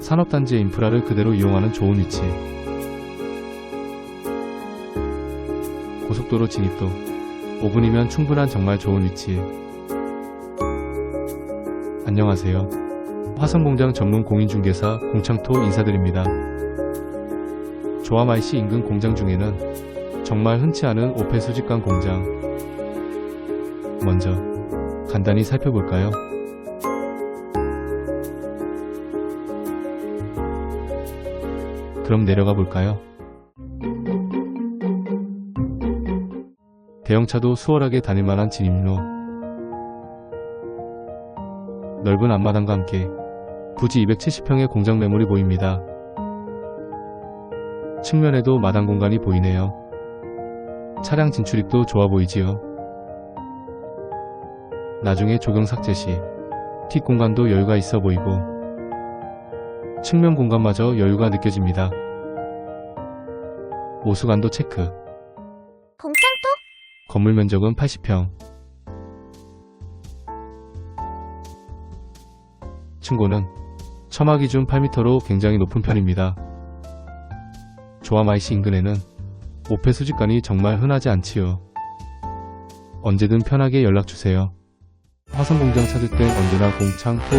산업단지의 인프라를 그대로 이용하는 좋은 위치. 고속도로 진입도 5분이면 충분한 정말 좋은 위치. 안녕하세요. 화성공장 전문 공인중개사 공창토 인사드립니다. 조아마이시 인근 공장 중에는 정말 흔치 않은 오페 수직관 공장. 먼저 간단히 살펴볼까요? 그럼 내려가 볼까요? 대형차도 수월하게 다닐 만한 진입로. 넓은 앞마당과 함께 부지 270평의 공장 매물이 보입니다. 측면에도 마당 공간이 보이네요. 차량 진출입도 좋아 보이지요. 나중에 조경 삭제 시 뒷공간도 여유가 있어 보이고 측면 공간마저 여유가 느껴집니다. 오수관도 체크. 공창토? 건물 면적은 80평. 층고는 처마 기준 8m로 굉장히 높은 편입니다. 조아마이시 인근에는 오페 수직관이 정말 흔하지 않지요. 언제든 편하게 연락주세요. 화성공장 찾을 땐 언제나 공창, 토,